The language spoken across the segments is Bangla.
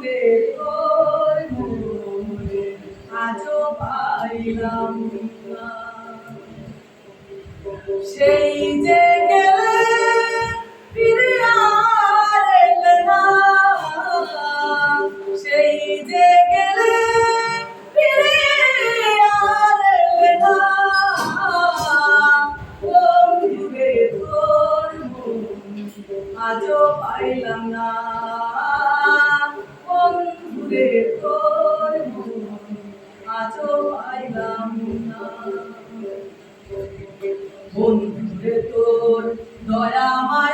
ডুবে আজও পাইলাম সেই যে গেলে ফিরে আর না। সেই যে গেলে ফিরে আর না। কোন ডুবে তোর আজও পাইলাম না। Lord, I'm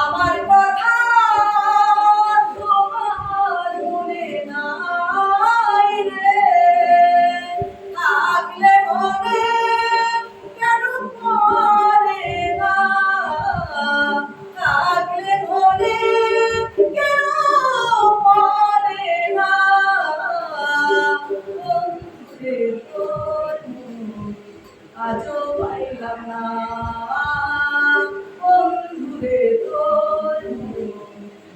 আমার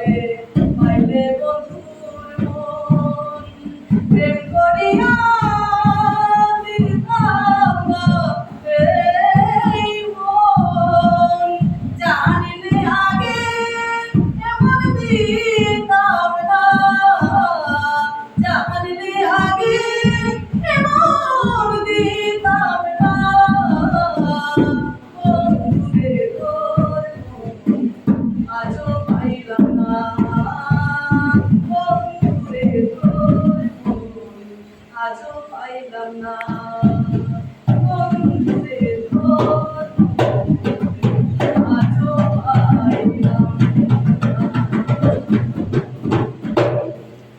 বলে বাইরে বন্ধু 나